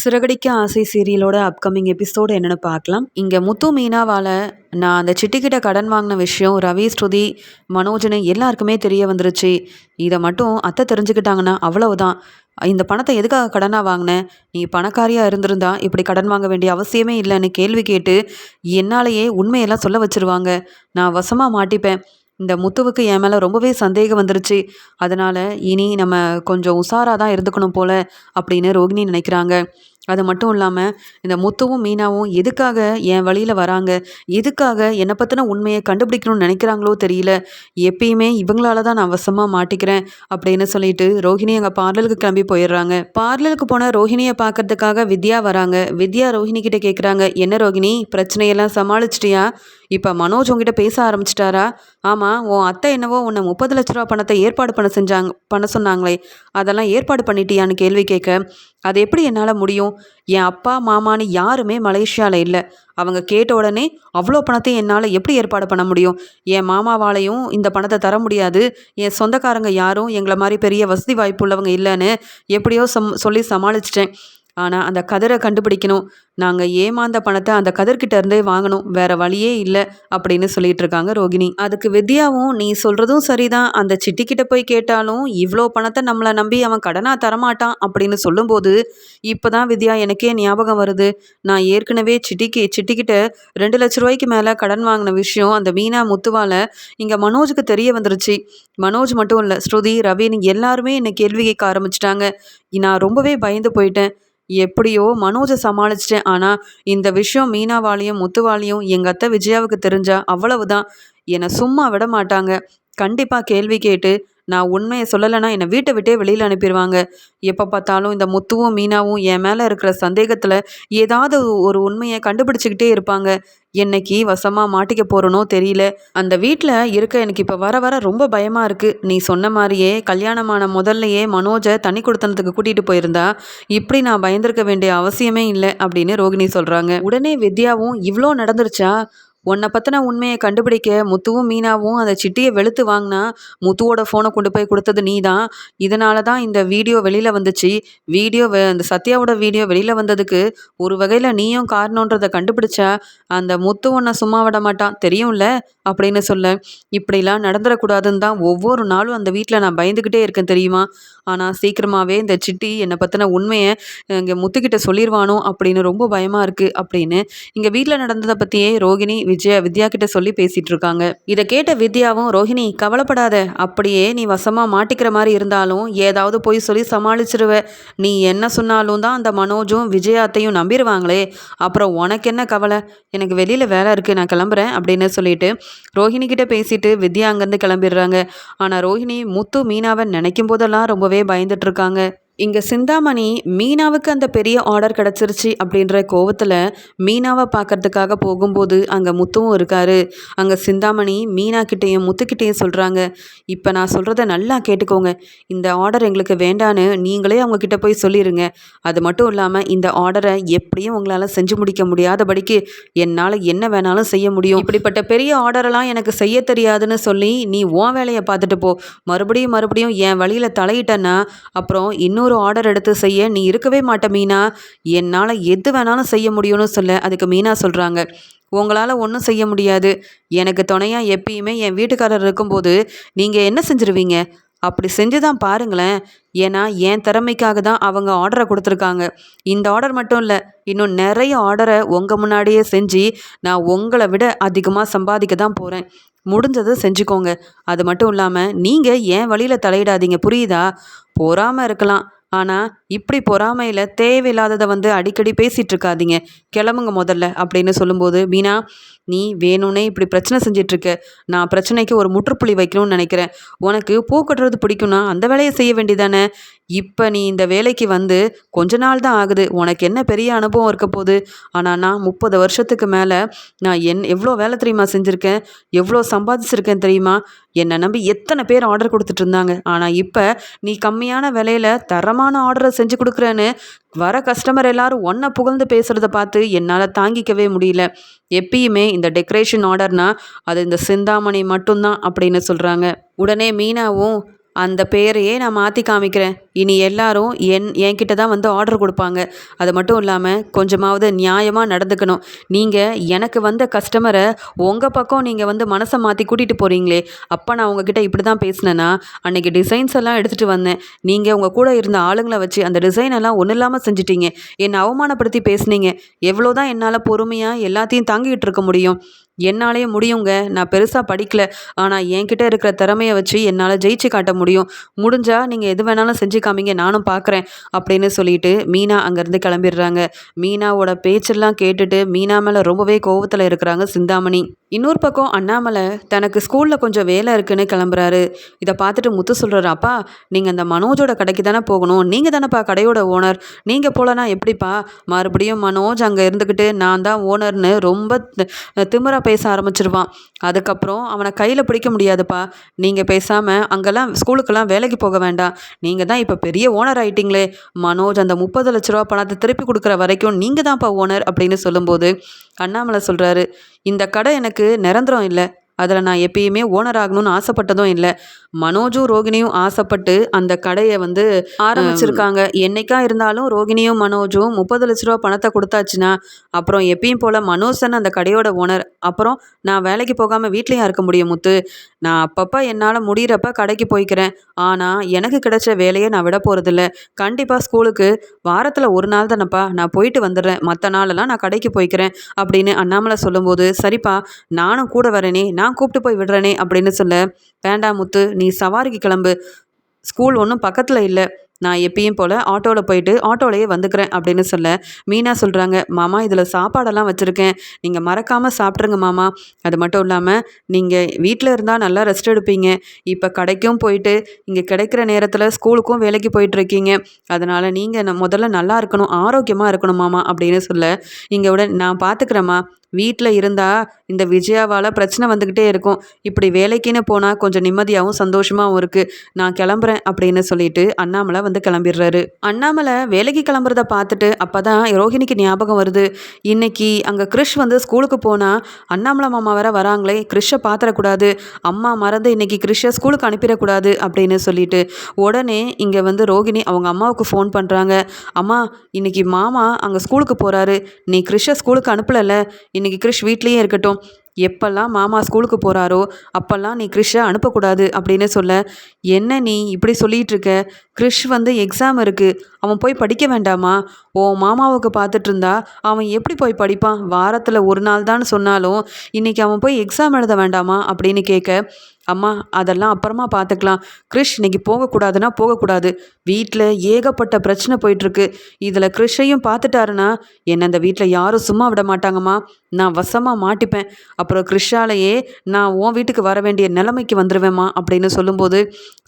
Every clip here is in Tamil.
சிறகடிக்க ஆசை சீரியலோட அப்கமிங் எபிசோடு என்னென்னு பார்க்கலாம். இங்கே முத்து மீனாவால் நான் அந்த சிட்டிக்கிட்ட கடன் வாங்கின விஷயம் ரவி ஸ்ருதி மனோஜனு எல்லாருக்குமே தெரிய வந்துருச்சு. இதை மட்டும் அத்தை தெரிஞ்சுக்கிட்டாங்கன்னா அவ்வளவுதான். இந்த பணத்தை எதுக்காக கடனாக வாங்கினேன்? நீ பணக்காரியாக இருந்திருந்தா இப்படி கடன் வாங்க வேண்டிய அவசியமே இல்லைன்னு கேள்வி கேட்டு என்னாலேயே உண்மையெல்லாம் சொல்ல வச்சிருவாங்க. நான் வசமாக மாட்டிப்பேன். இந்த முத்துவுக்கு என் மேலே ரொம்பவே சந்தேகம் வந்துருச்சு. அதனால் இனி நம்ம கொஞ்சம் உஷாராக தான் இருந்துக்கணும் போல் அப்படின்னு ரோகிணி நினைக்கிறாங்க. அது மட்டும் இல்லாமல் இந்த முத்துவும் மீனாவும் எதுக்காக என் வழியில் வராங்க? எதுக்காக என்னை பற்றின உண்மையை கண்டுபிடிக்கணும்னு நினைக்கிறாங்களோ தெரியல. எப்பயுமே இவங்களால தான் நான் அவசமாக மாட்டிக்கிறேன் அப்படின்னு சொல்லிட்டு ரோஹிணி அங்கே பார்லருக்கு கிளம்பி போயிடுறாங்க. பார்லருக்கு போன ரோஹிணியை பார்க்கறதுக்காக வித்யா வராங்க. வித்யா ரோஹிணி கிட்ட கேட்குறாங்க என்ன ரோஹிணி பிரச்சனையெல்லாம் சமாளிச்சிட்டியா? இப்போ மனோஜ் உங்ககிட்ட பேச ஆரம்பிச்சிட்டாரா? ஆமாம் உன் அத்தை என்னவோ உன்னை முப்பது லட்ச ரூபா பணத்தை ஏற்பாடு பண்ண செஞ்சாங்க பண்ண சொன்னாங்களே அதெல்லாம் ஏற்பாடு பண்ணிட்டியான்னு கேள்வி கேட்க அது எப்படி என்னால் முடியும்? என் அப்பா மாமான்னு யாருமே மலேசியாவில் இல்லை. அவங்க கேட்ட உடனே அவ்வளோ பணத்தையும் என்னால் எப்படி ஏற்பாடு பண்ண முடியும்? என் மாமாவாலையும் இந்த பணத்தை தர முடியாது. என் சொந்தக்காரங்க யாரும் எங்களை மாதிரி பெரிய வசதி வாய்ப்பு உள்ளவங்க இல்லைன்னு எப்படியோ சம் சொல்லி சமாளிச்சிட்டேன். ஆனால் அந்த கதிரை கண்டுபிடிக்கணும். நாங்கள் ஏமாந்த பணத்தை அந்த கதிர்கிட்ட இருந்தே வாங்கணும். வேற வழியே இல்லை அப்படின்னு சொல்லிட்டு இருக்காங்க ரோகிணி. அதுக்கு வித்யாவும் நீ சொல்கிறதும் சரிதான். அந்த சிட்டிக்கிட்ட போய் கேட்டாலும் இவ்வளோ பணத்தை நம்மளை நம்பி அவன் கடனாக தரமாட்டான் அப்படின்னு சொல்லும்போது இப்போ தான் வித்யா எனக்கே ஞாபகம் வருது. நான் ஏற்கனவே சிட்டிக்கு சிட்டிக்கிட்ட ரெண்டு லட்ச ரூபாய்க்கு மேலே கடன் வாங்கின விஷயம் அந்த மீனா முத்துவால இங்கே மனோஜுக்கு தெரிய வந்துருச்சு. மனோஜ் மட்டும் இல்லை ஸ்ருதி ரவின்னு எல்லாருமே என்னை கேள்வி கேட்க ஆரம்பிச்சிட்டாங்க. நான் ரொம்பவே பயந்து போயிட்டேன். எப்படியோ மனோஜை சமாளிச்சிட்டேன். ஆனால் இந்த விஷயம் மீனாவாலையும் முத்துவாலையும் எங்கள் அத்தை விஜயாவுக்கு தெரிஞ்சா அவ்வளவுதான். என்னை சும்மா விட மாட்டாங்க. கண்டிப்பாக கேள்வி கேட்டு நான் உண்மையை சொல்லலைன்னா என்னை வீட்டை விட்டே வெளியில் அனுப்பிடுவாங்க எப்போ பார்த்தாலும் இந்த முத்துவும் மீனாவும் என் மேலே இருக்கிற சந்தேகத்தில் ஏதாவது ஒரு உண்மையை கண்டுபிடிச்சிக்கிட்டே இருப்பாங்க. என்னைக்கு வசமாக மாட்டிக்க போகிறனோ தெரியல. அந்த வீட்டில் இருக்க எனக்கு இப்போ வர வர ரொம்ப பயமாக இருக்குது நீ சொன்ன மாதிரியே கல்யாணமான முதல்லையே மனோஜை தண்ணி கொடுத்தனத்துக்கு கூட்டிகிட்டு போயிருந்தா இப்படி நான் பயந்திருக்க வேண்டிய அவசியமே இல்லை அப்படின்னு ரோகிணி சொல்கிறாங்க உடனே வித்யாவும் இவ்வளோ நடந்துருச்சா? உன்னை பற்றின உண்மையை கண்டுபிடிக்க முத்துவும் மீனாவும் அந்த சிட்டியை வெளுத்து வாங்கினா முத்துவோட ஃபோனை கொண்டு போய் கொடுத்தது நீ தான் இதனால தான் இந்த வீடியோ வெளியில் வந்துச்சு. வீடியோ அந்த சத்யாவோட வீடியோ வெளியில் வந்ததுக்கு ஒரு வகையில் நீயும் காரணன்றதை கண்டுபிடிச்சா அந்த முத்து உன்னை சும்மா விட மாட்டான். தெரியும்ல? அப்படின்னு சொல்ல இப்படிலாம் நடந்துடக்கூடாதுன்னு தான் ஒவ்வொரு நாளும் அந்த வீட்டில் நான் பயந்துக்கிட்டே இருக்கேன் தெரியுமா? ஆனால் சீக்கிரமாகவே இந்த சிட்டி என்னை பற்றின உண்மையை இங்கே முத்துக்கிட்ட சொல்லிடுவானோ அப்படின்னு ரொம்ப பயமாக இருக்குது அப்படின்னு இங்கே வீட்டில் நடந்ததை பற்றியே ரோகிணி விஜயா வித்யா கிட்ட சொல்லி பேசிகிட்டு இருக்காங்க. இதை கேட்ட வித்யாவும் ரோஹிணி கவலைப்படாத. அப்படியே நீ வசமாக மாட்டிக்கிற மாதிரி இருந்தாலும் ஏதாவது போய் சொல்லி சமாளிச்சிருவ. நீ என்ன சொன்னாலும் தான் அந்த மனோஜும் விஜயாத்தையும் நம்பிடுவாங்களே அப்புறம் உனக்கு என்ன கவலை? எனக்கு வெளியில் வேலை இருக்குது நான் கிளம்புறேன் அப்படின்னு சொல்லிட்டு ரோஹிணி கிட்ட பேசிட்டு வித்யா அங்கேருந்து கிளம்பிடுறாங்க. ஆனால் ரோஹிணி முத்து மீனாவை நினைக்கும் போதெல்லாம் ரொம்பவே பயந்துட்டு இருக்காங்க. இங்கே சிந்தாமணி மீனாவுக்கு அந்த பெரிய ஆர்டர் கிடச்சிருச்சு அப்படின்ற கோவத்தில் மீனாவை பார்க்கறதுக்காக போகும்போது அங்கே முத்துவும் இருக்காரு. அங்கே சிந்தாமணி மீனாக்கிட்டேயும் முத்துக்கிட்டேயும் சொல்கிறாங்க இப்போ நான் சொல்கிறத நல்லா கேட்டுக்கோங்க. இந்த ஆர்டர் எங்களுக்கு வேண்டான்னு நீங்களே அவங்கக்கிட்ட போய் சொல்லிடுங்க அது மட்டும் இல்லாமல் இந்த ஆர்டரை எப்படியும் உங்களால் செஞ்சு முடிக்க முடியாதபடிக்கு என்னால் என்ன வேணாலும் செய்ய முடியும். இப்படிப்பட்ட பெரிய ஆர்டரெல்லாம் எனக்கு செய்ய தெரியாதுன்னு சொல்லி நீ உன் வேலையை பார்த்துட்டு போ. மறுபடியும் மறுபடியும் என் வழியில் தலையிட்டேன்னா அப்புறம் இன்னொரு ஒரு ஆர்டர் எடுத்து செய்ய நீ இருக்கவே மாட்ட மீனா. என்னால் எது வேணாலும் செய்ய முடியும்னு சொல்ல. அதுக்கு மீனா சொல்கிறாங்க உங்களால் ஒன்றும் செய்ய முடியாது. எனக்கு துணையாக எப்பயுமே என் வீட்டுக்காரர் இருக்கும்போது நீங்கள் என்ன செஞ்சுருவீங்க? அப்படி செஞ்சு தான் பாருங்களேன். ஏன்னா என் திறமைக்காக தான் அவங்க ஆர்டரை கொடுத்துருக்காங்க. இந்த ஆர்டர் மட்டும் இல்லை இன்னும் நிறைய ஆர்டரை உங்கள் முன்னாடியே செஞ்சு நான் உங்களை விட அதிகமாக சம்பாதிக்க தான் போகிறேன் முடிஞ்சதை செஞ்சுக்கோங்க. அது மட்டும் இல்லாமல் நீங்கள் ஏன் வழியில் தலையிடாதீங்க. புரியுதா? போகாமல் இருக்கலாம். ஆனால் இப்படி பொறாமையில் தேவையில்லாததை வந்து அடிக்கடி பேசிகிட்டு இருக்காதீங்க. கிளம்புங்க முதல்ல அப்படின்னு சொல்லும்போது மீனா நீ வேணும்னே இப்படி பிரச்சனை செஞ்சிட்ருக்க. நான் பிரச்சனைக்கு ஒரு முற்றுப்புள்ளி வைக்கணும்னு நினைக்கிறேன். உனக்கு பூ கட்டுறது பிடிக்கும்னா அந்த வேலையை செய்ய வேண்டியதானே? இப்போ நீ இந்த வேலைக்கு வந்து கொஞ்ச நாள் தான் ஆகுது. உனக்கு என்ன பெரிய அனுபவம் இருக்க போகுது? ஆனால் நான் முப்பது வருஷத்துக்கு மேலே நான் என் எவ்வளோ வேலை தெரியுமா செஞ்சுருக்கேன்? எவ்வளோ சம்பாதிச்சிருக்கேன் தெரியுமா? என்னை நம்பி எத்தனை பேர் ஆர்டர் கொடுத்துட்டு இருந்தாங்க ஆனால் இப்போ நீ கம்மியான விலையில் தரமான ஆர்டரை செஞ்சு கொடுக்குறேன்னு வர கஸ்டமர் எல்லாரும் ஒன்றை புகழ்ந்து பேசுகிறத பார்த்து என்னால் தாங்கிக்கவே முடியல. எப்பயுமே இந்த டெக்கரேஷன் ஆர்டர்னால் அது இந்த சிந்தாமணி மட்டும்தான் அப்படின்னு சொல்கிறாங்க உடனே மீனாவும் அந்த பேரையே நான் மாற்றி காமிக்கிறேன். இனி எல்லாரும் என் என்கிட்ட தான் வந்து ஆர்டர் கொடுப்பாங்க. அது மட்டும் இல்லாமல் கொஞ்சமாவது நியாயமாக நடந்துக்கணும். நீங்கள் எனக்கு வந்த கஸ்டமரை உங்கள் பக்கம் நீங்கள் வந்து மனசை மாற்றி கூட்டிகிட்டு போகிறீங்களே அப்போ நான் உங்ககிட்ட இப்படி தான் பேசினேன்னா அன்றைக்கி டிசைன்ஸ் எல்லாம் எடுத்துகிட்டு வந்தேன். நீங்கள் உங்கள் கூட இருந்த ஆளுங்களை வச்சு அந்த டிசைன் எல்லாம் ஒன்றும் இல்லாமல் செஞ்சிட்டீங்க. என்னை அவமானப்படுத்தி பேசுனீங்க. எவ்வளோ தான் என்னால் பொறுமையாக எல்லாத்தையும் தாங்கிக்கிட்டு இருக்க முடியும். என்னாலேயே முடியுங்க. நான் பெருசாக படிக்கல. ஆனால் என்கிட்ட இருக்கிற திறமையை வச்சு என்னால் ஜெயிச்சு காட்ட முடியும். முடிஞ்சால் நீங்கள் எது வேணாலும் செஞ்சு காமிங்க. நானும் பார்க்குறேன் அப்படின்னு சொல்லிட்டு மீனா அங்கேருந்து கிளம்பிடுறாங்க. மீனாவோட பேச்செல்லாம் கேட்டுட்டு மீனா மேலே ரொம்பவே கோவத்தில் இருக்கிறாங்க சிந்தாமணி. இன்னொரு பக்கம் அண்ணாமலை தனக்கு ஸ்கூலில் கொஞ்சம் வேலை இருக்குன்னு கிளம்புறாரு. இதை பார்த்துட்டு முத்து சொல்கிறாரு அப்பா நீங்கள் அந்த மனோஜோட கடைக்கு தானே போகணும்? நீங்கள் தானேப்பா கடையோட ஓனர் நீங்கள் போலனா எப்படிப்பா? மறுபடியும் மனோஜ் அங்கே இருந்துக்கிட்டு நான் தான் ஓனர்னு ரொம்ப திமிரா பேச ஆரம்பிச்சிருவான். அதுக்கப்புறம் அவனை கையில் பிடிக்க முடியாதுப்பா. நீங்கள் பேசாமல் அங்கெல்லாம் ஸ்கூலுக்கெல்லாம் வேலைக்கு போக வேண்டாம். நீங்கள் தான் இப்போ பெரிய ஓனர் ஆயிட்டீங்களே. மனோஜ் அந்த முப்பது லட்ச ரூபா பணத்தை திருப்பி கொடுக்குற வரைக்கும் நீங்கள் தான்ப்பா ஓனர் அப்படின்னு சொல்லும்போது அண்ணாமலை சொல்கிறாரு இந்த கடை எனக்கு நிரந்தரம் இல்லை. அதில் நான் எப்பயுமே ஓனர் ஆகணும்னு ஆசைப்பட்டதும் இல்லை. மனோஜும் ரோகிணியும் ஆசைப்பட்டு அந்த கடையை வந்து ஆரம்பிச்சிருக்காங்க. என்னைக்கா இருந்தாலும் ரோகிணியும் மனோஜும் முப்பது லட்ச ரூபா பணத்தை கொடுத்தாச்சுன்னா அப்புறம் எப்பயும் போல் மனோசன் அந்த கடையோட ஓனர். அப்புறம் நான் வேலைக்கு போகாமல் வீட்லேயும் இருக்க முடியும் முத்து. நான் அப்பப்போ என்னால் முடிகிறப்ப கடைக்கு போய்க்கிறேன். ஆனால் எனக்கு கிடைச்ச வேலையை நான் விட போகிறதில்ல கண்டிப்பாக ஸ்கூலுக்கு வாரத்தில் ஒரு நாள் தானப்பா நான் போயிட்டு வந்துடுறேன். மற்ற நாளெல்லாம் நான் கடைக்கு போய்க்கிறேன் அப்படின்னு அண்ணாமலை சொல்லும்போது சரிப்பா நானும் கூட வரேனே நான் கூப்பிட்டு போய் விடுறேனே அப்படின்னு சொல்ல வேண்டாம் முத்து நீ சவாரிக்கு கிளம்பு. ஸ்கூல் ஒன்றும் பக்கத்தில் இல்லை. நான் எப்பயும் போல் ஆட்டோவில் போயிட்டு ஆட்டோலையே வந்துக்கிறேன் அப்படின்னு சொல்ல. மீனா சொல்கிறாங்க மாமா இதில் சாப்பாடெல்லாம் வச்சுருக்கேன். நீங்கள் மறக்காமல் சாப்பிட்ருங்க மாமா. அது மட்டும் இல்லாமல் நீங்கள் வீட்டில் இருந்தால் நல்லா ரெஸ்ட் எடுப்பீங்க. இப்போ கடைக்கும் போயிட்டு இங்கே கிடைக்கிற நேரத்தில் ஸ்கூலுக்கும் வேலைக்கு போயிட்டுருக்கீங்க. அதனால் நீங்கள் முதல்ல நல்லா இருக்கணும் ஆரோக்கியமாக இருக்கணும் மாமா அப்படின்னு சொல்ல. இங்கே விட நான் பார்த்துக்கிறேம்மா வீட்டில் இருந்தால் இந்த விஜயாவால் பிரச்சனை வந்துக்கிட்டே இருக்கும். இப்படி வேலைக்குன்னு போனால் கொஞ்சம் நிம்மதியாகவும் சந்தோஷமாகவும் இருக்குது நான் கிளம்புறேன் அப்படின்னு சொல்லிட்டு அண்ணாமலை வந்து கிளம்பிடுறாரு. அண்ணாமலை வேலைக்கு கிளம்புறத பார்த்துட்டு அப்போ தான் ரோஹிணிக்கு ஞாபகம் வருது. இன்னைக்கு அங்கே கிறிஷ் வந்து ஸ்கூலுக்கு போனால் அண்ணாமலை மாமா வேற வராங்களே கிறிஷை பார்த்துடக்கூடாது அம்மா மறந்து இன்னைக்கு கிறிஷை ஸ்கூலுக்கு அனுப்பிடக்கூடாது அப்படின்னு சொல்லிட்டு உடனே இங்கே வந்து ரோஹிணி அவங்க அம்மாவுக்கு ஃபோன் பண்ணுறாங்க அம்மா இன்னைக்கு மாமா அங்கே ஸ்கூலுக்கு போகிறாரு நீ கிறிஷை ஸ்கூலுக்கு அனுப்பலை இன்றைக்கி கிறிஷ் வீட்லேயே இருக்கட்டும். எப்பெல்லாம் மாமா ஸ்கூலுக்கு போகிறாரோ அப்போல்லாம் நீ கிறிஷை அனுப்பக்கூடாது அப்படின்னு சொல்ல என்ன நீ இப்படி சொல்லிகிட்டு இருக்க? கிறிஷ் வந்து எக்ஸாம் இருக்குது அவன் போய் படிக்க வேண்டாமா? ஓ மாமாவுக்கு பார்த்துட்டு இருந்தா அவன் எப்படி போய் படிப்பான்? வாரத்தில் ஒரு நாள் தான் சொன்னாலும் இன்றைக்கி அவன் போய் எக்ஸாம் எழுத வேண்டாமா? அப்படின்னு கேட்க அம்மா அதெல்லாம் அப்புறமா பார்த்துக்கலாம் கிறிஷ் இன்னைக்கு போகக்கூடாதுன்னா போகக்கூடாது. வீட்டில் ஏகப்பட்ட பிரச்சனை போயிட்டுருக்கு. இதில் கிறிஷையும் பார்த்துட்டாருன்னா என்னை அந்த வீட்டில் யாரும் சும்மா விட மாட்டாங்கம்மா. நான் வசமாக மாட்டிப்பேன். அப்புறம் கிறிஷாலேயே நான் உன் வீட்டுக்கு வர வேண்டிய நிலைமைக்கு வந்துடுவேம்மா அப்படின்னு சொல்லும்போது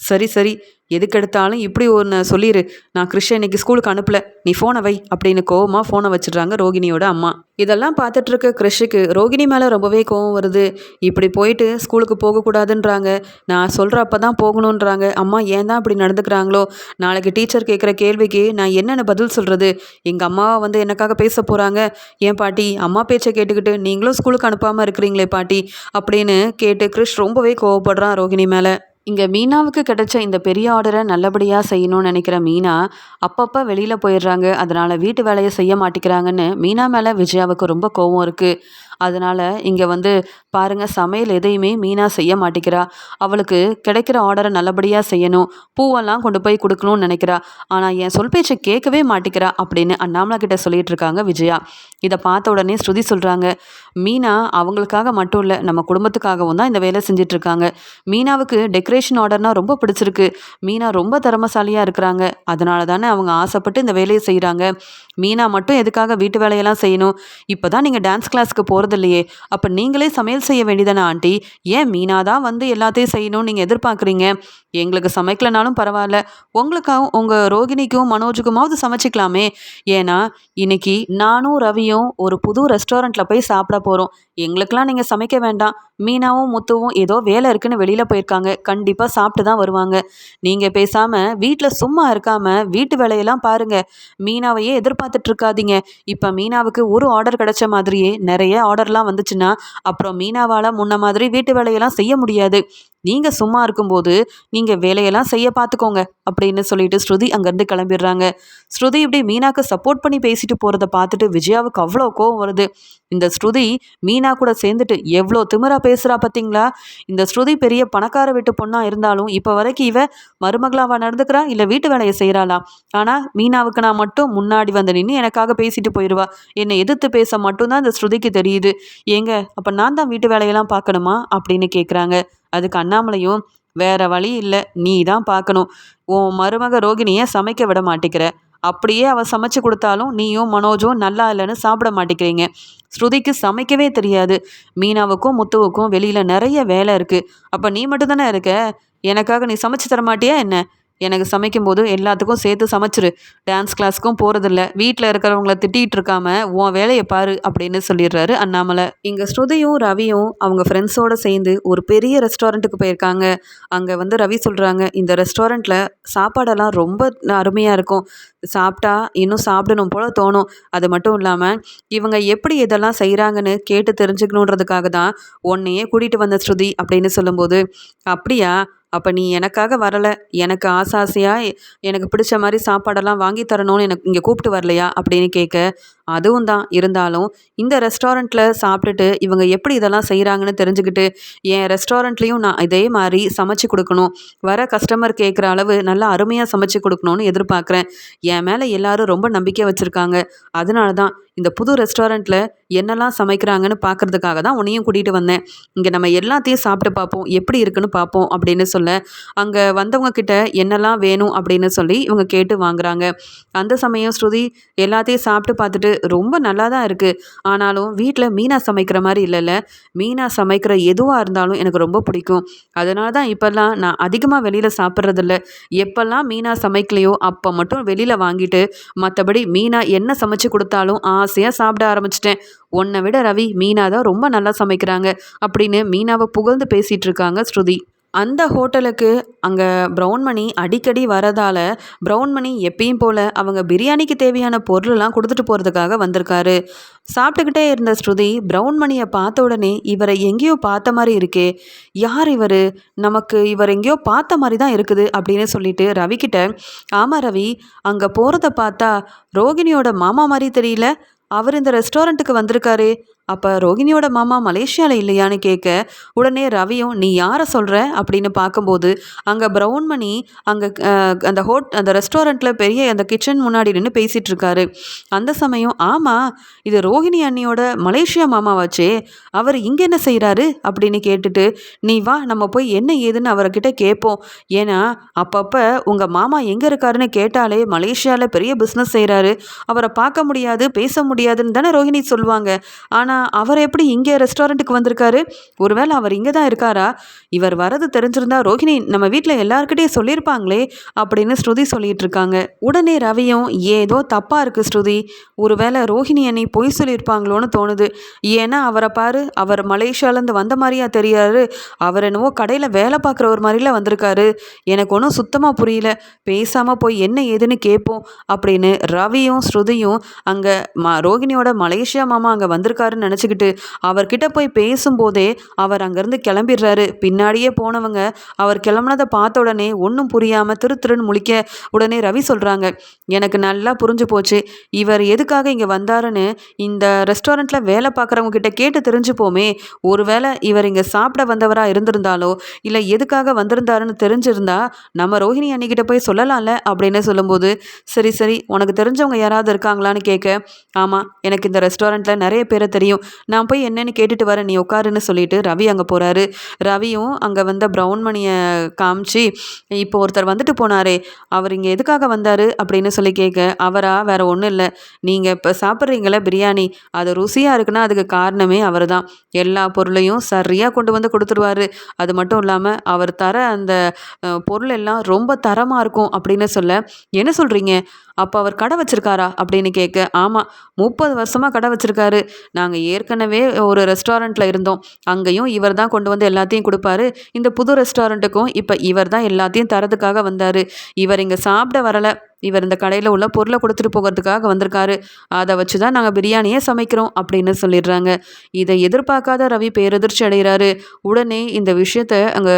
சரி சரி எதுக்கெடுத்தாலும் இப்படி ஒன்று சொல்லிடு நான் கிருஷ்ண இன்னைக்கு ஸ்கூலுக்கு அனுப்பல. நீ ஃபோனை வை அப்படின்னு கோவமாக ஃபோனை வச்சிடுறாங்க ரோகிணியோட அம்மா. இதெல்லாம் பார்த்துட்டு இருக்க கிருஷிக்கு ரோகிணி மேலே ரொம்பவே கோவம் வருது. இப்படி போயிட்டு ஸ்கூலுக்கு போகக்கூடாதுன்றாங்க. நான் சொல்கிறப்ப தான் போகணுன்றாங்க. அம்மா ஏன் தான் இப்படி நடந்துக்கிறாங்களோ? நாளைக்கு டீச்சர் கேட்குற கேள்விக்கு நான் என்னென்ன பதில் சொல்கிறது எங்கள் அம்மாவை வந்து எனக்காக பேச போகிறாங்க ஏன் பாட்டி அம்மா பேச்சை கேட்டுக்கிட்டு நீங்களும் ஸ்கூலுக்கு அனுப்பாமல் இருக்கிறீங்களே பாட்டி அப்படின்னு கேட்டு கிருஷ் ரொம்பவே கோவப்படுறான் ரோகிணி மேலே. இங்கே மீனாவுக்கு கிடைச்ச இந்த பெரிய ஆர்டரை நல்லபடியாக செய்யணும்னு நினைக்கிற மீனா அப்பப்போ வெளியில் போயிடுறாங்க. அதனால் வீட்டு வேலையை செய்ய மாட்டேங்கிறாங்கன்னு மீனா மேலே விஜயாவுக்கு ரொம்ப கோவம் இருக்குது அதனால் இங்கே வந்து பாருங்கள் சமையல் எதையுமே மீனாக செய்ய மாட்டேங்கிறா. அவளுக்கு கிடைக்கிற ஆர்டரை நல்லபடியாக செய்யணும். பூவெல்லாம் கொண்டு போய் கொடுக்கணும்னு நினைக்கிறா. ஆனால் என் சொல் பேச்சை கேட்கவே மாட்டேங்கிறா அப்படின்னு அண்ணாமலா கிட்ட சொல்லிட்டு இருக்காங்க விஜயா. இதை பார்த்த உடனே ஸ்ருதி சொல்கிறாங்க மீனா அவங்களுக்காக மட்டும் இல்லை நம்ம குடும்பத்துக்காகவும் தான் இந்த வேலை செஞ்சிட்ருக்காங்க மீனாவுக்கு டெக்கரேஷன் ஆர்டர்னால் ரொம்ப பிடிச்சிருக்கு. மீனா ரொம்ப திறமசாலியாக இருக்கிறாங்க. அதனால தானே அவங்க ஆசைப்பட்டு இந்த வேலையை செய்கிறாங்க மீனா மட்டும் எதுக்காக வீட்டு வேலையெல்லாம் செய்யணும்? இப்போ தான் நீங்கள் டான்ஸ் கிளாஸ்க்கு போகிறது இல்லையே அப்போ நீங்களே சமையல் செய்ய வேண்டியதானே ஆண்டி? ஏன் மீனா தான் வந்து எல்லாத்தையும் செய்யணும்னு நீங்கள் எதிர்பார்க்குறீங்க? எங்களுக்கு சமைக்கலனாலும் பரவாயில்ல. உங்களுக்காகவும் உங்கள் ரோகிணிக்கும் மனோஜுக்குமாவது சமைச்சிக்கலாமே. ஏன்னா இன்னைக்கு நானும் ரவியும் ஒரு புது ரெஸ்டாரண்ட்டில் போய் சாப்பிட போகிறோம் எங்களுக்கெல்லாம் நீங்கள் சமைக்க வேண்டாம். மீனாவும் முத்துவும் ஏதோ வேலை இருக்குன்னு வெளியில் போயிருக்காங்க. கண்டிப்பாக சாப்பிட்டு தான் வருவாங்க. நீங்கள் பேசாமல் வீட்டில் சும்மா இருக்காமல் வீட்டு வேலையெல்லாம் பாருங்கள் மீனாவையே எதிர்பார்த்துட்டு இருக்காதீங்க. இப்போ மீனாவுக்கு ஒரு ஆர்டர் கிடைச்ச மாதிரியே நிறைய ஆர்டர்லாம் வந்துச்சுன்னா அப்புறம் மீனாவால் முன்ன மாதிரி வீட்டு வேலையெல்லாம் செய்ய முடியாது. நீங்கள் சும்மா இருக்கும்போது நீங்கள் வேலையெல்லாம் செய்ய பார்த்துக்கோங்க அப்படின்னு சொல்லிட்டு ஸ்ருதி அங்கேருந்து கிளம்பிடுறாங்க. ஸ்ருதி இப்படி மீனாக்கு சப்போர்ட் பண்ணி பேசிட்டு போகிறத பார்த்துட்டு விஜயாவுக்கு அவ்வளோ கோவம் வருது. இந்த ஸ்ருதி மீனா கூட சேர்ந்துட்டு எவ்வளோ திமிரா பேசுகிறா பார்த்தீங்களா இந்த ஸ்ருதி பெரிய பணக்கார வீட்டு பொண்ணாக இருந்தாலும் இப்போ வரைக்கும் இவ மருமகளாவா நடந்துக்கிறா இல்லை வீட்டு வேலையை செய்கிறாளா ஆனால் மீனாவுக்கு நான் மட்டும் முன்னாடி வந்து நின்று எனக்காக பேசிட்டு போயிடுவா என்னை எதிர்த்து பேச மட்டும்தான் இந்த ஸ்ருதிக்கு தெரியுது. ஏங்க அப்போ நான் தான் வீட்டு வேலையெல்லாம் பார்க்கணுமா? அப்படின்னு கேட்குறாங்க அதுக்கு அண்ணாமலையும் வேற வழி இல்லை நீ தான் பார்க்கணும். உன் மருமக ரோகிணியை சமைக்க விட மாட்டேங்கிற. அப்படியே அவள் சமைச்சு கொடுத்தாலும் நீயும் மனோஜும் நல்லா இல்லைன்னு சாப்பிட மாட்டேங்கிறீங்க. ஸ்ருதிக்கு சமைக்கவே தெரியாது. மீனாவுக்கும் முத்துவுக்கும் வெளியில் நிறைய வேலை இருக்குது அப்போ நீ மட்டும் தானே இருக்க? எனக்காக நீ சமைச்சு தர மாட்டியா என்ன? எனக்கு சமைக்கும்போது எல்லாத்துக்கும் சேர்த்து சமைச்சிரு. டான்ஸ் கிளாஸ்க்கும் போகிறதில்ல வீட்டில் இருக்கிறவங்கள திட்டிகிட்டு இருக்காம உன் வேலையை பாரு அப்படின்னு சொல்லிடுறாரு அண்ணாமலை. இங்கே ஸ்ருதியும் ரவியும் அவங்க ஃப்ரெண்ட்ஸோடு சேர்ந்து ஒரு பெரிய ரெஸ்டாரண்ட்டுக்கு போயிருக்காங்க. அங்கே வந்து ரவி சொல்கிறாங்க இந்த ரெஸ்டாரண்ட்டில் சாப்பாடெல்லாம் ரொம்ப அருமையாக இருக்கும். சாப்பிட்டா இன்னும் சாப்பிடணும் போல் தோணும். அது மட்டும் இல்லாமல் இவங்க எப்படி இதெல்லாம் செய்கிறாங்கன்னு கேட்டு தெரிஞ்சுக்கணுன்றதுக்காக தான் உன்னையே கூட்டிகிட்டு வந்த ஸ்ருதி அப்படின்னு சொல்லும்போது அப்படியா? அப்போ நீ எனக்காக வரலை. எனக்கு ஆசை ஆசையாக எனக்கு பிடிச்ச மாதிரி சாப்பாடெல்லாம் வாங்கி தரணும்னு எனக்கு இங்கே கூப்பிட்டு வரலையா? அப்படின்னு கேட்க அதுவும் தான் இருந்தாலும் இந்த ரெஸ்டாரண்ட்டில் சாப்பிட்டுட்டு இவங்க எப்படி இதெல்லாம் செய்கிறாங்கன்னு தெரிஞ்சுக்கிட்டு என் ரெஸ்டாரண்ட்லேயும் நான் இதே மாதிரி சமைச்சு கொடுக்கணும். வர கஸ்டமர் கேட்குற அளவு நல்லா அருமையாக சமைச்சு கொடுக்கணும்னு எதிர்பார்க்குறேன். என் மேலே எல்லாரும் ரொம்ப நம்பிக்கை வச்சுருக்காங்க. அதனால தான் இந்த புது ரெஸ்டாரண்ட்டில் என்னெல்லாம் சமைக்கிறாங்கன்னு பார்க்குறதுக்காக தான் உன்னையும் கூட்டிகிட்டு வந்தேன். இங்கே நம்ம எல்லாத்தையும் சாப்பிட்டு பார்ப்போம். எப்படி இருக்குன்னு பார்ப்போம் அப்படின்னு சொல்ல அங்கே வந்தவங்க கிட்ட என்னெல்லாம் வேணும் அப்படின்னு சொல்லி இவங்க கேட்டு வாங்குறாங்க. அந்த சமயம் ஸ்ருதி எல்லாத்தையும் சாப்பிட்டு பார்த்துட்டு ரொம்ப நல்லா தான் இருக்குது ஆனாலும் வீட்டில் மீனா சமைக்கிற மாதிரி இல்லைல்ல. மீனா சமைக்கிற எதுவாக இருந்தாலும் எனக்கு ரொம்ப பிடிக்கும். அதனால தான் இப்போல்லாம் நான் அதிகமாக வெளியில் சாப்பிட்றதில்ல. எப்போல்லாம் மீனா சமைக்கலையோ அப்போ மட்டும் வெளியில் வாங்கிட்டு மற்றபடி மீனா என்ன சமைச்சு கொடுத்தாலும் ஆசையாக சாப்பிட ஆரம்பிச்சிட்டேன். உன்னை விட ரவி மீனா தான் ரொம்ப நல்லா சமைக்கிறாங்க அப்படின்னு மீனாவை புகழ்ந்து பேசிகிட்டு இருக்காங்க ஸ்ருதி. அந்த ஹோட்டலுக்கு அங்கே ப்ரௌன் மணி அடிக்கடி வரதால் ப்ரௌன் மணி எப்பயும் போல் அவங்க பிரியாணிக்கு தேவையான பொருளெல்லாம் கொடுத்துட்டு போகிறதுக்காக வந்திருக்காரு. சாப்பிட்டுக்கிட்டே இருந்த ஸ்ருதி ப்ரௌன் மணியை பார்த்த உடனே இவரை எங்கேயோ பார்த்த மாதிரி இருக்கே. யார் இவர்? நமக்கு இவர் எங்கேயோ பார்த்த மாதிரி தான் இருக்குது அப்படின்னு சொல்லிட்டு ரவிக்கிட்ட ஆமாம் ரவி அங்கே போகிறத பார்த்தா ரோகிணியோட மாமா மாதிரி தெரியல. அவர் இந்த ரெஸ்டாரண்ட்டுக்கு வந்திருக்காரு. அப்போ ரோகிணியோட மாமா மலேசியாவில் இல்லையான்னு கேட்க உடனே ரவியும் நீ யாரை சொல்கிற அப்படின்னு பார்க்கும்போது அங்கே ப்ரௌன் மணி அங்கே அந்த ஹோட் அந்த ரெஸ்டாரண்ட்டில் பெரிய அந்த கிச்சன் முன்னாடி நின்று பேசிகிட்டு இருக்காரு அந்த சமயம் ஆமாம் இது ரோஹிணி அண்ணியோட மலேசியா மாமாவாச்சே அவர் இங்கே என்ன செய்கிறாரு அப்படின்னு கேட்டுட்டு நீ வா நம்ம போய் என்ன ஏதுன்னு அவர்கிட்ட கேட்போம் ஏன்னா அப்பப்போ உங்கள் மாமா எங்கே இருக்காருன்னு கேட்டாலே மலேசியாவில் பெரிய பிஸ்னஸ் செய்கிறாரு அவரை பார்க்க முடியாது பேச முடியாதுன்னு தானே ரோஹிணி சொல்லுவாங்க. ஆனால் அவர் எப்படி இங்கே ரெஸ்டாரண்ட்டுக்கு வந்திருக்காரு? ஒருவேளை அவர் இங்கே தான் இருக்காரா? இவர் வரது தெரிஞ்சிருந்தா ரோஹிணி நம்ம வீட்டில் எல்லாருக்கிட்டையும் சொல்லியிருப்பாங்களே அப்படின்னு ஸ்ருதி சொல்லிட்டு இருக்காங்க உடனே ரவியும் ஏதோ தப்பாக இருக்குது ஸ்ருதி. ஒருவேளை ரோஹிணி அண்ணி பொய் சொல்லியிருப்பாங்களோன்னு தோணுது. ஏன்னா அவரை பாரு அவர் மலேசியாலேருந்து வந்த மாதிரியா தெரியாரு. அவர் என்னவோ கடையில் வேலை பார்க்குற ஒரு மாதிரில வந்திருக்காரு. எனக்கு ஒன்றும் சுத்தமாக புரியல. பேசாமல் போய் என்ன ஏதுன்னு கேட்போம் அப்படின்னு ரவியும் ஸ்ருதியும் அங்கே மா ரோஹிணியோட மலேசியா மாமா அங்கே வந்திருக்காருன்னு நினச்சிக்கிட்டு அவர்கிட்ட போய் பேசும்போதே அவர் அங்கேருந்து கிளம்பிடுறாரு. பின்னாடியே போனவங்க அவர் கிளம்புனதை பார்த்த உடனே ஒன்றும் புரியாமல் திரு திருன்னு முழிக்க உடனே ரவி சொல்கிறாங்க எனக்கு நல்லா புரிஞ்சு போச்சு. இவர் எதுக்காக இங்கே வந்தாருன்னு இந்த ரெஸ்டாரண்ட்டில் வேலை பார்க்குறவங்க கிட்ட கேட்டு தெரிஞ்சுப்போமே. ஒருவேளை இவர் இங்கே சாப்பிட வந்தவராக இருந்திருந்தாலோ இல்லை எதுக்காக வந்திருந்தாருன்னு தெரிஞ்சிருந்தா நம்ம ரோஹிணி அன்னிக்கிட்ட போய் சொல்லலாம்ல? அப்படின்னு சொல்லும்போது சரி சரி உனக்கு தெரிஞ்சவங்க யாராவது இருக்காங்களான்னு கேட்க ஆமாம் எனக்கு இந்த ரெஸ்டாரண்ட்டில் நிறைய பேரை தெரியும். நான் போய் என்னன்னு கேட்டுட்டு வரேன் நீ உட்காருன்னு சொல்லிட்டு ரவி அங்கே போகிறாரு ரவியும் அங்கே வந்த ப்ரௌன் மணியை காமிச்சு இப்போ ஒருத்தர் வந்துட்டு போனாரே அவர் இங்கே எதுக்காக வந்தார்? அப்படின்னு சொல்லி கேட்க அவரா? வேற ஒன்றும் இல்லை. நீங்கள் இப்போ சாப்பிட்றீங்களே பிரியாணி அது ருசியாக இருக்குன்னா அதுக்கு காரணமே அவர் தான் எல்லா பொருளையும் சரியாக கொண்டு வந்து கொடுத்துருவாரு. அது மட்டும் இல்லாமல் அவர் தர அந்த பொருள் எல்லாம் ரொம்ப தரமாக இருக்கும் அப்படின்னு சொல்ல என்ன சொல்கிறீங்க அப்போ அவர் கடை வச்சுருக்காரா அப்படின்னு கேட்க ஆமாம் முப்பது வருஷமாக கடை வச்சுருக்காரு. நாங்கள் ஏற்கனவே ஒரு ரெஸ்டாரண்ட்டில் இருந்தோம். அங்கேயும் இவர் தான் கொண்டு வந்து எல்லாத்தையும் கொடுப்பாரு. இந்த புது ரெஸ்டாரண்ட்டுக்கும் இப்போ இவர் தான் எல்லாத்தையும் தரதுக்காக வந்தார். இவர் இங்கே சாப்பிட வரலை. இவர் இந்த கடையில் உள்ள பொருளை கொடுத்துட்டு போகிறதுக்காக வந்திருக்காரு. அதை வச்சு தான் நாங்கள் பிரியாணியே சமைக்கிறோம் அப்படின்னு சொல்லிடுறாங்க. இதை எதிர்பார்க்காத ரவி பேரதிர்ச்சி அடைகிறாரு. உடனே இந்த விஷயத்த அங்கே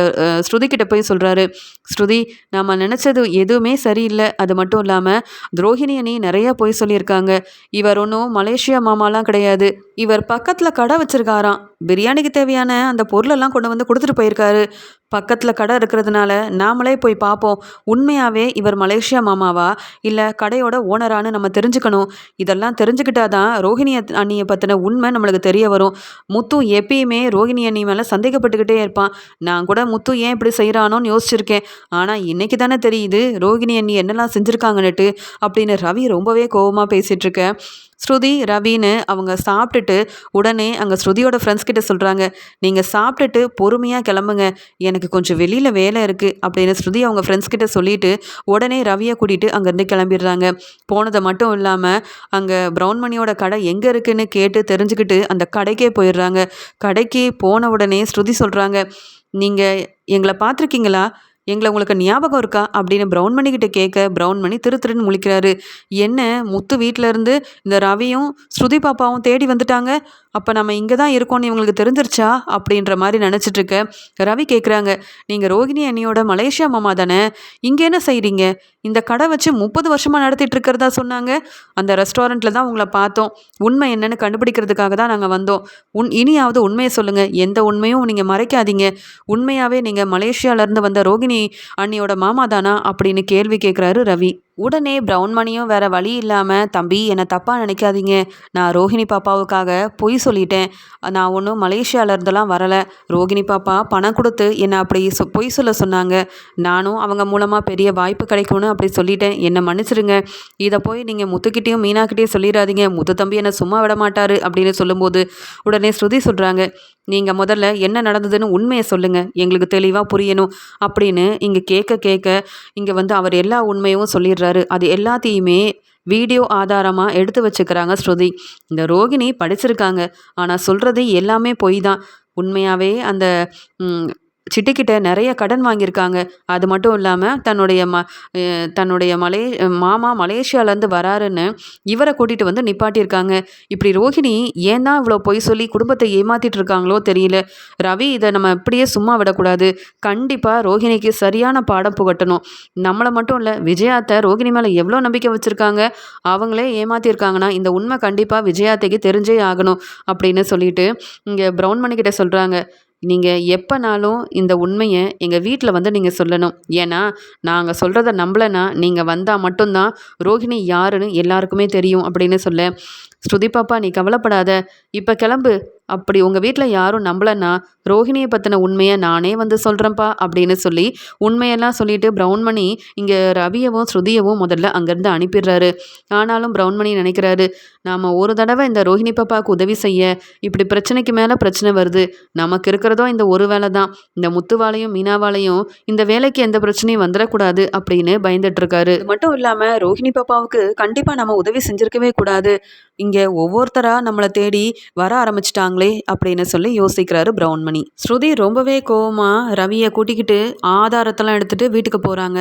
ஸ்ருதி கிட்ட போய் சொல்கிறாரு ஸ்ருதி நம்ம நினச்சது எதுவுமே சரியில்லை. அது மட்டும் இல்லாமல் துரோகிணி அணி போய் சொல்லியிருக்காங்க. இவர் ஒன்றும் மலேசியா மாமாலாம் கிடையாது. இவர் பக்கத்தில் கடை வச்சிருக்காராம். பிரியாணிக்கு தேவையான அந்த பொருளெல்லாம் கொண்டு வந்து கொடுத்துட்டு போயிருக்காரு. பக்கத்தில் கடை இருக்கிறதுனால நாமளே போய் பார்ப்போம். உண்மையாகவே இவர் மலேசியா மாமாவா? இல்லை கடையோட ஓனரானு நம்ம தெரிஞ்சுக்கணும். இதெல்லாம் தெரிஞ்சுக்கிட்டா தான் ரோஹிணி அண்ணியை பற்றின உண்மை நம்மளுக்கு தெரிய வரும். முத்து எப்பயுமே ரோஹிணி அண்ணி மேலே சந்தேகப்பட்டுக்கிட்டே இருப்பான். நான் கூட முத்து ஏன் இப்படி செய்கிறானோன்னு யோசிச்சிருக்கேன். ஆனால் இன்னைக்கு தானே தெரியுது ரோகிணி அண்ணி என்னெல்லாம் செஞ்சுருக்காங்கன்னுட்டு அப்படின்னு ரவி ரொம்பவே கோவமாக பேசிகிட்ருக்கேன் ஸ்ருதி ரவின்னு அவங்க சாப்பிட்டுட்டு உடனே அங்கே ஸ்ருதியோட ஃப்ரெண்ட்ஸ் கிட்ட சொல்கிறாங்க நீங்கள் சாப்பிட்டுட்டு பொறுமையாக கிளம்புங்க. எனக்கு கொஞ்சம் வெளியில் வேலை இருக்குது அப்படின்னு ஸ்ருதி அவங்க ஃப்ரெண்ட்ஸ் கிட்ட சொல்லிட்டு உடனே ரவியை கூட்டிகிட்டு அங்கேருந்து கிளம்பிடுறாங்க. போனதை மட்டும் இல்லாமல் அங்கே ப்ரௌன் மணியோட கடை எங்கே இருக்குன்னு கேட்டு தெரிஞ்சுக்கிட்டு அந்த கடைக்கே போயிடுறாங்க. கடைக்கு போன உடனே ஸ்ருதி சொல்கிறாங்க நீங்கள் எங்களை பார்த்துருக்கீங்களா? எங்களை உங்களுக்கு ஞாபகம் இருக்கா? அப்படின்னு ப்ரௌன் மணிக்கிட்ட கேட்க ப்ரௌன் மணி திரு திருன்னு முழிக்கிறாரு. என்ன முத்து வீட்டில் இருந்து இந்த ரவியும் ஸ்ருதி பாப்பாவும் தேடி வந்துட்டாங்க? அப்போ நம்ம இங்கே தான் இருக்கோம்னு இவங்களுக்கு தெரிஞ்சிருச்சா? அப்படின்ற மாதிரி நினச்சிட்ருக்க ரவி கேட்குறாங்க நீங்கள் ரோகிணி அண்ணியோட மலேசியா மாமா தானே? இங்கே என்ன செய்கிறீங்க இந்த கடை வச்சு முப்பது வருஷமாக நடத்திட்டு இருக்கிறதா சொன்னாங்க. அந்த ரெஸ்டாரண்ட்டில் தான் உங்களை பார்த்தோம். உண்மை என்னன்னு கண்டுபிடிக்கிறதுக்காக தான் நாங்கள் வந்தோம். உன் இனியாவது உண்மையை சொல்லுங்கள் எந்த உண்மையும் நீங்கள் மறைக்காதீங்க. உண்மையாகவே நீங்கள் மலேசியாவிலேருந்து வந்த ரோகிணி அண்ணியோட மாமா தானா? அப்படின்னு கேள்வி கேட்குறாரு ரவி. உடனே ப்ரௌன் மணியும் வேற வழி இல்லாமல் தம்பி என்னை தப்பாக நினைக்காதீங்க. நான் ரோஹிணி பாப்பாவுக்காக பொய் சொல்லிட்டேன். நான் ஒன்றும் மலேசியாவிலேருந்துலாம் வரலை. ரோஹிணி பாப்பா பணம் கொடுத்து என்னை அப்படி சொ பொய் சொல்ல சொன்னாங்க. நானும் அவங்க மூலமாக பெரிய வாய்ப்பு கிடைக்கும்னு அப்படி சொல்லிட்டேன். என்னை மன்னிச்சிடுங்க இதை போய் நீங்கள் முத்துக்கிட்டேயும் மீனாக்கிட்டேயும் சொல்லிடாதீங்க. முத்து தம்பி என்னை சும்மா விட மாட்டாரு அப்படின்னு சொல்லும்போது உடனே ஸ்ருதி சொல்கிறாங்க நீங்கள் முதல்ல என்ன நடந்ததுன்னு உண்மையை சொல்லுங்கள் எங்களுக்கு தெளிவாக புரியணும். அப்படின்னு இங்கே கேட்க கேட்க இங்கே வந்து அவர் எல்லா உண்மையும் சொல்லிடுறாரு. அது எல்லாத்தையுமே வீடியோ ஆதாரமாக எடுத்து வச்சுக்கிறாங்க ஸ்ருதி. இந்த ரோகிணி படிச்சிருக்காங்க. ஆனால் சொல்கிறது எல்லாமே பொய் தான். உண்மையாகவே அந்த சிட்டிக்கிட்ட நிறைய கடன் வாங்கியிருக்காங்க. அது மட்டும் இல்லாமல் தன்னுடைய ம தன்னுடைய மலே மாமா மலேசியாலேருந்து வராருன்னு இவரை கூட்டிகிட்டு வந்து நிப்பாட்டியிருக்காங்க. இப்படி ரோஹிணி ஏன் தான் இவ்வளோ பொய் சொல்லி குடும்பத்தை ஏமாத்திட்டு இருக்காங்களோ தெரியல. ரவி இதை நம்ம இப்படியே சும்மா விடக்கூடாது. கண்டிப்பாக ரோஹிணிக்கு சரியான பாடம் புகட்டணும். நம்மளை மட்டும் இல்லை விஜயாத்தை ரோகிணி மேலே எவ்வளோ நம்பிக்கை வச்சுருக்காங்க. அவங்களே ஏமாத்தியிருக்காங்கன்னா இந்த உண்மை கண்டிப்பாக விஜயாத்தைக்கு தெரிஞ்சே ஆகணும் அப்படின்னு சொல்லிட்டு இங்கே ப்ரௌன் கிட்ட சொல்கிறாங்க நீங்கள் எப்போனாலும் இந்த உண்மையை எங்கள் வீட்டில் வந்து நீங்கள் சொல்லணும். ஏன்னா நாங்கள் சொல்கிறத நம்பலைன்னா நீங்கள் வந்தால் மட்டும்தான் ரோஹிணி யாருன்னு எல்லாருக்குமே தெரியும் அப்படின்னு சொல்ல ஸ்ருதி பாப்பா நீ கவலைப்படாத. இப்போ கிளம்பு. அப்படி உங்கள் வீட்டில் யாரும் நம்பலைன்னா ரோஹிணியை பற்றின உண்மையை நானே வந்து சொல்கிறேன்ப்பா அப்படின்னு சொல்லி உண்மையெல்லாம் சொல்லிட்டு பிரவுன்மணி இங்கே ரவியவும் ஸ்ருதியவும் முதல்ல அங்கேருந்து அனுப்பிடுறாரு. ஆனாலும் பிரவுன்மணி நினைக்கிறாரு நாம் ஒரு தடவை இந்த ரோஹிணி பாப்பாவுக்கு உதவி செய்ய இப்படி பிரச்சனைக்கு மேலே பிரச்சனை வருது. நமக்கு இருக்கிறதோ இந்த ஒரு வேலை தான். இந்த முத்துவாலையும் மீனாவாலையும் இந்த வேலைக்கு எந்த பிரச்சனையும் வந்துடக்கூடாது அப்படின்னு பயந்துட்டு இருக்காரு. மட்டும் இல்லாமல் ரோஹிணி பாப்பாவுக்கு கண்டிப்பாக நம்ம உதவி செஞ்சிருக்கவே கூடாது. இங்கே ஒவ்வொருத்தராக நம்மளை தேடி வர ஆரம்பிச்சிட்டாங்களே அப்படின்னு சொல்லி யோசிக்கிறாரு பிரவுன்மணி. ஸ்ருதி ரொம்பவே கோவமாக ரவியை கூட்டிக்கிட்டு ஆதாரத்தெல்லாம் எடுத்துகிட்டு வீட்டுக்கு போகிறாங்க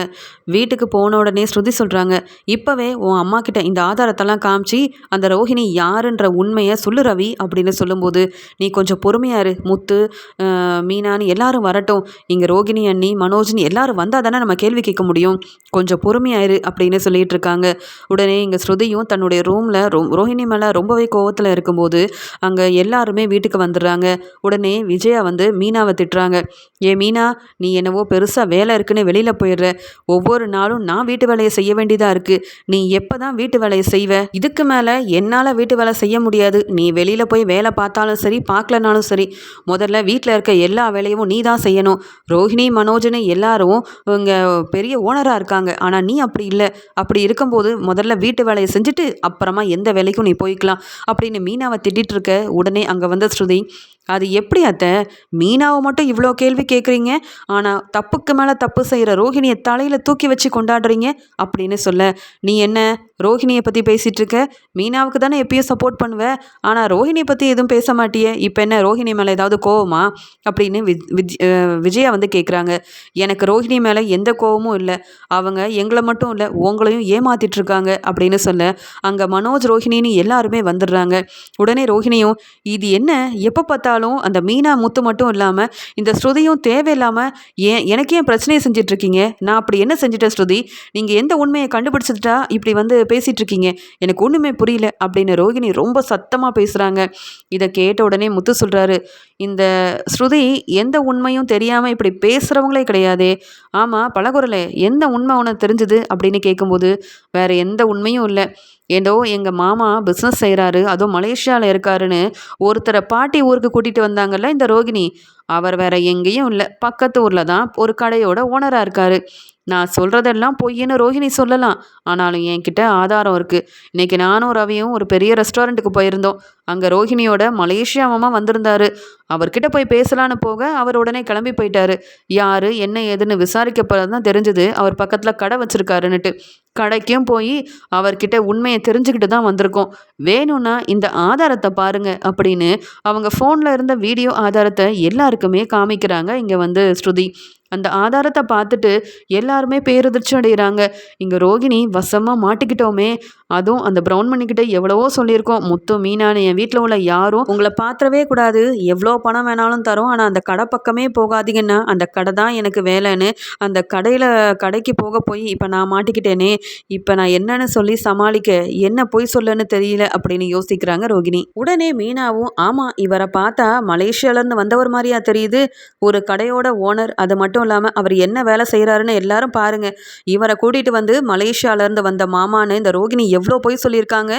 வீட்டுக்கு போன உடனே ஸ்ருதி சொல்கிறாங்க இப்போவே உன் அம்மா கிட்ட இந்த ஆதாரத்தெல்லாம் காமிச்சு அந்த ரோஹிணி யாருன்ற உண்மையை சொல்லு ரவி அப்படின்னு சொல்லும்போது நீ கொஞ்சம் பொறுமையா இரு முத்து மீனான்னு எல்லாரும் வரட்டும். இங்கே ரோகிணி அண்ணி மனோஜ்னு எல்லாரும் வந்தால் தானே நம்ம கேள்வி கேட்க முடியும். கொஞ்சம் பொறுமையாயிரு அப்படின்னு சொல்லிட்டு இருக்காங்க. உடனே இங்கே ஸ்ருதியும் தன்னுடைய ரூமில் ரோ ரோஹிணி மேலே ரொம்பவே கோவத்தில் இருக்கும்போது அங்கே எல்லாருமே வீட்டுக்கு வந்துடுறாங்க. உடனே விஜயா வந்து மீனாவை திட்டுறாங்க. ஏ மீனா நீ என்னவோ பெருசாக வேலை இருக்குன்னு வெளியில் போயிடுற. ஒவ்வொரு நாளும் நான் வீட்டு வேலையை செய்ய வேண்டியதாக இருக்குது நீ எப்போ தான் வீட்டு வேலையை செய்வ? இதுக்கு மேலே என்னால் வீட்டு வேலை செய்ய முடியாது. நீ வெளியில் போய் வேலை பார்த்தாலும் சரி பார்க்கலனாலும் சரி முதல்ல வீட்டில் இருக்க எல்லா வேலையும் நீ தான் செய்யணும். ரோஹிணி மனோஜ்னு எல்லாரும் இங்கே பெரிய ஓனராக இருக்காங்க. ஆனால் நீ அப்படி இல்லை. அப்படி இருக்கும்போது முதல்ல வீட்டு வேலையை செஞ்சுட்டு அப்புறமா எந்த வேலைக்கும் நீ நீ போய்க்கலாம் அப்படின்னு மீனாவை திட்டிகிட்டு இருக்க. உடனே அங்கே வந்த ஸ்ருதி அது எப்படி அத்தை? மீனாவை மட்டும் இவ்வளோ கேள்வி கேட்குறீங்க ஆனால் தப்புக்கு மேலே தப்பு செய்கிற ரோஹிணியை தலையில் தூக்கி வச்சு கொண்டாடுறீங்க? அப்படின்னு சொல்ல. நீ என்ன ரோஹிணியை பற்றி பேசிகிட்டு இருக்க? மீனாவுக்கு தானே எப்பயும் சப்போர்ட் பண்ணுவ? ஆனால் ரோஹிணியை பற்றி எதுவும் பேச மாட்டியே? இப்போ என்ன ரோஹிணி மேலே ஏதாவது கோவமா? அப்படின்னு விஜ் விஜ் விஜயா வந்து கேட்குறாங்க எனக்கு ரோஹிணி மேலே எந்த கோவமும் இல்லை. அவங்க எங்களை மட்டும் இல்லை உங்களையும் ஏமாத்திட்டு இருக்காங்க. அப்படின்னு சொல்ல. அங்கே மனோஜ் ரோஹிணின்னு எல்லாருமே வந்துடுறாங்க. உடனே ரோஹிணியும் இது என்ன? எப்போ பார்த்தாலும் அந்த மீனா முத்து மட்டும் இல்லாமல் இந்த ஸ்ருதியும் தேவையில்லாமல் ஏன் எனக்கு ஏன் பிரச்சனையை செஞ்சிட்ருக்கீங்க? நான் அப்படி என்ன செஞ்சுட்டேன் ஸ்ருதி? நீங்கள் எந்த உண்மையை கண்டுபிடிச்சிட்டா இப்படி வந்து பேசிகிட்டு இருக்கீங்க எனக்கு ஒன்றுமே புரியல அப்படின்னு ரோகிணி ரொம்ப சத்தமாக பேசுகிறாங்க இதை கேட்ட உடனே முத்து சொல்கிறாரு இந்த ஸ்ருதி எந்த உண்மையும் தெரியாமல் இப்படி பேசுகிறவங்களே கிடையாதே. ஆமாம் பழகுறலே எந்த உண்மை உனக்கு தெரிஞ்சுது? அப்படின்னு கேட்கும்போது வேறு எந்த உண்மையும் இல்லை. ஏதோ எங்கள் மாமா பிஸ்னஸ் செய்கிறாரு அதுவும் மலேசியாவில் இருக்காருன்னு ஒருத்தரை பாட்டி ஊருக்கு கூட்டிகிட்டு வந்தாங்கல்ல இந்த ரோகிணி. அவர் வேற எங்கேயும் இல்லை. பக்கத்து ஊரில் தான் ஒரு கடையோட ஓனராக இருக்காரு. நான் சொல்கிறதெல்லாம் பொய்ன்னு ரோஹிணி சொல்லலாம். ஆனாலும் என்கிட்ட ஆதாரம் இருக்குது இன்றைக்கி நானும் ரவியும் ஒரு பெரிய ரெஸ்டாரண்ட்டுக்கு போயிருந்தோம். அங்கே ரோஹிணியோட மலேசியா மாமா வந்திருந்தாரு. அவர்கிட்ட போய் பேசலான்னு போக அவர் உடனே கிளம்பி போயிட்டாரு. யார் என்ன ஏதுன்னு விசாரிக்கப்போ தான் தெரிஞ்சது. அவர் பக்கத்தில் கடை வச்சுருக்காருன்னுட்டு. கடைக்கும் போய் அவர்கிட்ட உண்மையை தெரிஞ்சுக்கிட்டு தான் வந்திருக்கோம். வேணும்னா இந்த ஆதாரத்தை பாருங்க அப்படின்னு அவங்க ஃபோனில் இருந்த வீடியோ ஆதாரத்தை எல்லாருக்குமே காமிக்கிறாங்க இங்கே வந்து ஸ்ருதி. அந்த ஆதாரத்தை பார்த்துட்டு எல்லாருமே பேரதிர்ச்சி அடைகிறாங்க இங்கே ரோகிணி வசமாக மாட்டிக்கிட்டோமே. அதுவும் அந்த ப்ரௌன் மணிக்கிட்ட எவ்வளவோ சொல்லியிருக்கோம். முத்து மீனான என் வீட்டில் உள்ள யாரும் உங்களை பாத்திரவே கூடாது. எவ்வளோ பணம் வேணாலும் தரும் ஆனால் அந்த கடை பக்கமே போகாதீங்கன்னா அந்த கடை தான் எனக்கு வேலைன்னு அந்த கடையில் கடைக்கு போக போய் இப்போ நான் மாட்டிக்கிட்டேனே இப்போ நான் என்னன்னு சொல்லி சமாளிக்க என்ன பொய் சொல்லன்னு தெரியல அப்படின்னு யோசிக்கிறாங்க ரோகிணி. உடனே மீனாவும் ஆமாம் இவரை பார்த்தா மலேசியாவிலேருந்து வந்தவர் மாதிரியா தெரியுது. ஒரு கடையோட ஓனர் அது மட்டும் இல்லாமல் அவர் என்ன வேலை செய்கிறாருன்னு எல்லாரும் பாருங்கள் இவரை கூட்டிகிட்டு வந்து மலேசியாவிலேருந்து வந்த மாமான்னு இந்த ரோகிணி எவ்வளோ போய் சொல்லியிருக்காங்க.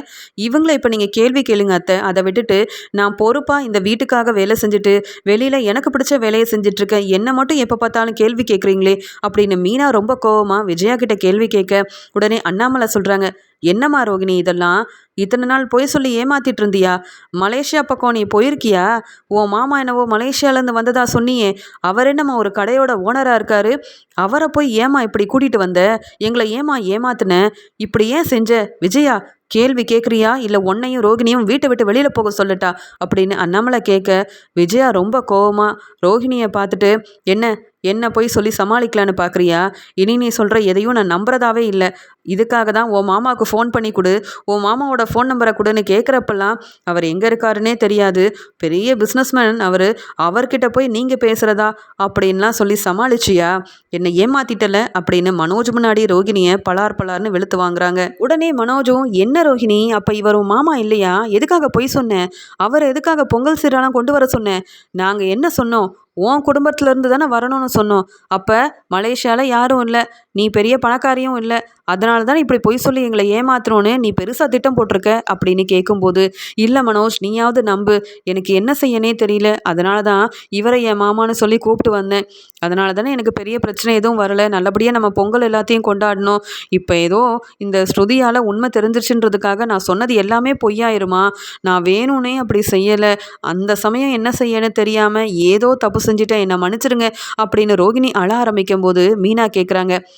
இவங்களை இப்போ நீங்கள் கேள்வி கேளுங்க அத்தை. அதை விட்டுட்டு நான் பொறுப்பாக இந்த வீட்டுக்காக வேலை செஞ்சுட்டு வெளியில் எனக்கு பிடிச்ச வேலையை செஞ்சிட்ருக்கேன். என்னை மட்டும் எப்போ பார்த்தாலும் கேள்வி கேட்குறீங்களே? அப்படின்னு மீனா ரொம்ப கோவமாக விஜயா கிட்ட கேள்வி கேட்க உடனே அண்ணாமலை சொல்கிறாங்க என்னம்மா ரோகிணி இதெல்லாம்? இத்தனை நாள் பொய் சொல்லி ஏமாத்திட்டு இருந்தியா? மலேசியா பக்கம் நீ போயிருக்கியா? உன் மாமா என்னவோ மலேசியாலேருந்து வந்ததா சொன்னியே. அவர் என்னம்மா ஒரு கடையோட ஓனராக இருக்காரு? அவரை போய் ஏமா இப்படி கூட்டிகிட்டு வந்த? எங்களை ஏமா ஏமாத்தின? இப்படி ஏன் செஞ்ச? விஜயா கேள்வி கேட்குறியா இல்லை உன்னையும் ரோகிணியும் வீட்டை விட்டு வெளியில் போக சொல்லட்டா? அப்படின்னு அண்ணாமலை கேட்க விஜயா ரொம்ப கோவமாக ரோஹிணியை பார்த்துட்டு என்ன என்ன போய் சொல்லி சமாளிக்கலான்னு பார்க்குறியா இனி நீ சொல்கிற எதையும் நான் நம்புறதாவே இல்லை. இதுக்காக தான் உன் மாமாவுக்கு ஃபோன் பண்ணி கொடு. உன் மாமாவோட ஃபோன் நம்பரை கொடுன்னு கேட்குறப்பெல்லாம் அவர் எங்கே இருக்காருன்னே தெரியாது. பெரிய பிஸ்னஸ்மேன் அவர். அவர்கிட்ட போய் நீங்கள் பேசுகிறதா அப்படின்லாம் சொல்லி சமாளிச்சியா? என்னை ஏமாத்திட்டல? அப்படின்னு மனோஜ் முன்னாடி ரோகிணியை பலார் பலார்னு வெளுத்து வாங்குறாங்க. உடனே மனோஜும் என்ன ரோஹிணி அப்போ இவர் உன் மாமா இல்லையா? எதுக்காக போய் சொன்னேன் அவர் எதுக்காக பொங்கல் சீரெல்லாம் கொண்டு வர சொன்னேன் நாங்கள் என்ன சொன்னோம்? உன் குடும்பத்திலேருந்து தானே வரணும்னு சொன்னோம். அப்போ மலேசியாவில் யாரும் இல்லை. நீ பெரிய பணக்காரியும் இல்லை. அதனால தான் இப்படி பொய் சொல்லி எங்களை ஏமாத்துறோன்னு நீ பெருசாக திட்டம் போட்டிருக்க? அப்படின்னு கேட்கும்போது இல்லை மனோஜ் நீயாவது நம்பு. எனக்கு என்ன செய்யனே தெரியல. அதனால தான் இவரை என் மாமான்னு சொல்லி கூப்பிட்டு வந்தேன். அதனால தானே எனக்கு பெரிய பிரச்சனை எதுவும் வரலை. நல்லபடியாக நம்ம பொங்கல் எல்லாத்தையும் கொண்டாடணும். இப்போ ஏதோ இந்த ஸ்ருதியால் உண்மை தெரிஞ்சிருச்சுன்றதுக்காக நான் சொன்னது எல்லாமே பொய்யாயிருமா? நான் வேணும்னே அப்படி செய்யலை. அந்த சமயம் என்ன செய்யன்னு தெரியாமல் ஏதோ தப்பு செஞ்சுட்டேன். என்னை மன்னிச்சிருங்க அப்படின்னு ரோகிணி அழ ஆரம்பிக்கும் போது மீனா கேட்குறாங்க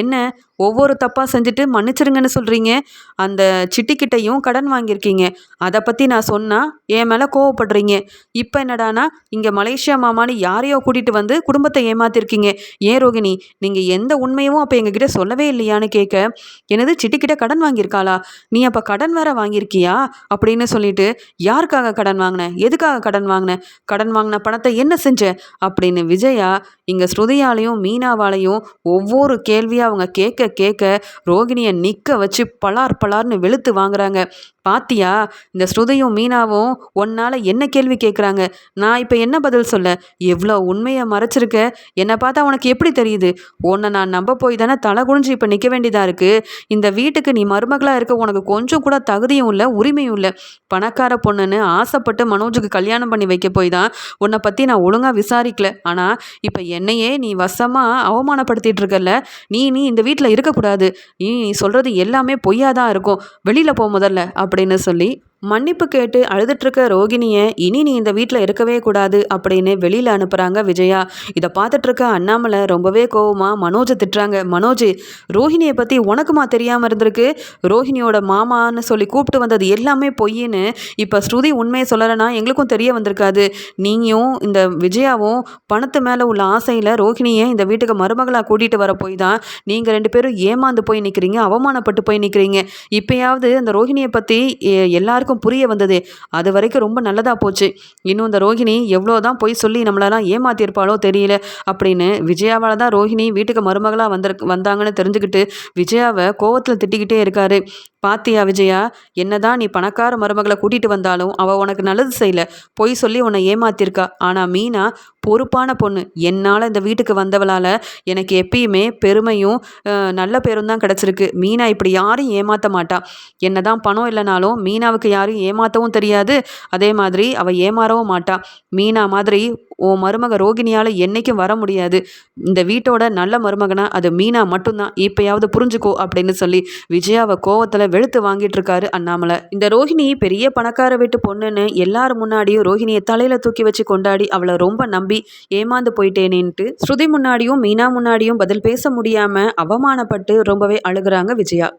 என்ன ஒவ்வொரு தப்பாக செஞ்சுட்டு மன்னிச்சிருங்கன்னு சொல்கிறீங்க அந்த சிட்டிக்கிட்டையும் கடன் வாங்கியிருக்கீங்க. அதை பற்றி நான் சொன்னால் என் மேலே கோவப்படுறீங்க. இப்போ என்னடானா இங்கே மலேசியா மாமான்னு யாரையோ கூட்டிகிட்டு வந்து குடும்பத்தை ஏமாத்திருக்கீங்க. ஏன் ரோகிணி நீங்கள் எந்த உண்மையும் அப்போ எங்ககிட்ட சொல்லவே இல்லையான்னு கேட்க எனது சிட்டிக்கிட்ட கடன் வாங்கியிருக்காளா? நீ அப்போ கடன் வேற வாங்கியிருக்கியா? அப்படின்னு சொல்லிட்டு யாருக்காக கடன் வாங்கின? எதுக்காக கடன் வாங்கின? கடன் வாங்கின பணத்தை என்ன செஞ்ச? அப்படின்னு விஜயா இங்கே ஸ்ருதியாலையும் மீனாவாலையும் ஒவ்வொரு கேள்வியாக அவங்க கேட்க கேட்க ரோகிணியை நிற்க வச்சு பலார் பலார்னு வெளுத்து வாங்குறாங்க. பாத்தியா இந்த ஸ்ருதியும் மீனாவும் உன்னால் என்ன கேள்வி கேட்குறாங்க நான் இப்போ என்ன பதில் சொல்ல? எவ்வளோ உண்மையை மறைச்சிருக்க? என்னை பார்த்தா உனக்கு எப்படி தெரியுது? உன்னை நான் நம்ப போய் தானே தலை குனிஞ்சு இப்போ நிற்க வேண்டியதாக இருக்குது இந்த வீட்டுக்கு நீ மருமகளாக இருக்க உனக்கு கொஞ்சம் கூட தகுதியும் இல்லை உரிமையும் இல்லை. பணக்கார பொண்ணுன்னு ஆசைப்பட்டு மனோஜுக்கு கல்யாணம் பண்ணி வைக்க போய் தான் உன்னை பற்றி நான் ஒழுங்காக விசாரிக்கல. ஆனால் இப்போ என்னையே நீ வசமாக அவமானப்படுத்திட்டு இருக்கல நீ நீ இந்த வீட்டில் இருக்கக்கூடாது. நீ நீ சொல்கிறது எல்லாமே பொய்யாக தான் இருக்கும். வெளியில் போ முதல்ல அப்படின்னு சொல்லி மன்னிப்பு கேட்டு அழுதுட்ருக்க ரோகிணியை இனி நீ இந்த வீட்டில் இருக்கவே கூடாது அப்படின்னு வெளியில் அனுப்புகிறாங்க விஜயா. இதை பார்த்துட்ருக்க அண்ணாமலை ரொம்பவே கோவமாக மனோஜை திட்டுறாங்க. மனோஜ் ரோஹிணியை பற்றி உனக்குமா தெரியாமல் இருந்திருக்கு? ரோஹிணியோட மாமான்னு சொல்லி கூப்பிட்டு வந்தது எல்லாமே பொய்ன்னு இப்போ ஸ்ருதி உண்மையை சொல்லலைன்னா எங்களுக்கும் தெரிய வந்திருக்காது. நீயும் இந்த விஜயாவும் பணத்து மேலே உள்ள ஆசையில் ரோஹிணியை இந்த வீட்டுக்கு மருமகளாக கூட்டிகிட்டு வர போய் தான் நீங்கள் ரெண்டு பேரும் ஏமாந்து போய் நிற்கிறீங்க அவமானப்பட்டு போய் நிற்கிறீங்க இப்போயாவது அந்த ரோஹிணியை பற்றி எல்லாருக்கும் புரிய வந்தது. அது வரைக்கும் ரொம்ப நல்லதாக போச்சு. இன்னும் இந்த ரோஹிணி எவ்வளோ தான் போய் சொல்லி நம்மளெல்லாம் ஏமாத்தியிருப்பாளோ தெரியல அப்படின்னு விஜயாவால் தான் ரோஹிணி வீட்டுக்கு மருமகளாக வந்திருக்கு வந்தாங்கன்னு தெரிஞ்சுக்கிட்டு விஜயாவை கோவத்தில் திட்டிக்கிட்டே இருக்காரு. பாத்தியா விஜயா என்னதான் நீ பணக்கார மருமகளை கூட்டிகிட்டு வந்தாலும் அவள் உனக்கு நல்லது செய்யல. பொய் சொல்லி உன்னை ஏமாத்திருக்கா. ஆனால் மீனா பொறுப்பான பொண்ணு. என்னால் இந்த வீட்டுக்கு வந்தவளால் எனக்கு எப்பயுமே பெருமையும் நல்ல பேரும் தான் கிடச்சிருக்கு. மீனா இப்படி யாரும் ஏமாற்ற மாட்டா. என்ன தான் பணம் இல்லைனாலும் மீனாவுக்கு யாரும் ஏமாற்றவும் தெரியாது. அதே மாதிரி அவள் ஏமாறவும் மாட்டா. மீனா மாதிரி உன் மருமக ரோகிணியால் என்றைக்கும் வர முடியாது. இந்த வீட்டோட நல்ல மருமகனா அது மீனா மட்டும்தான். இப்போயாவது புரிஞ்சுக்கோ அப்படின்னு சொல்லி விஜயாவை கோவத்தில் வெளுத்து வாங்கிட்டு இருக்காரு அண்ணாமலை. இந்த ரோஹிணி பெரிய பணக்கார வீட்டு பொண்ணுன்னு எல்லார் முன்னாடியும் ரோஹிணியை தலையில் தூக்கி வச்சு கொண்டாடி அவளை ரொம்ப நம்பி ஏமாந்து போயிட்டேனேன்ட்டு ஸ்ருதி முன்னாடியும் மீனா முன்னாடியும் பதில் பேச முடியாமல் அவமானப்பட்டு ரொம்பவே அழுகிறாங்க விஜயா.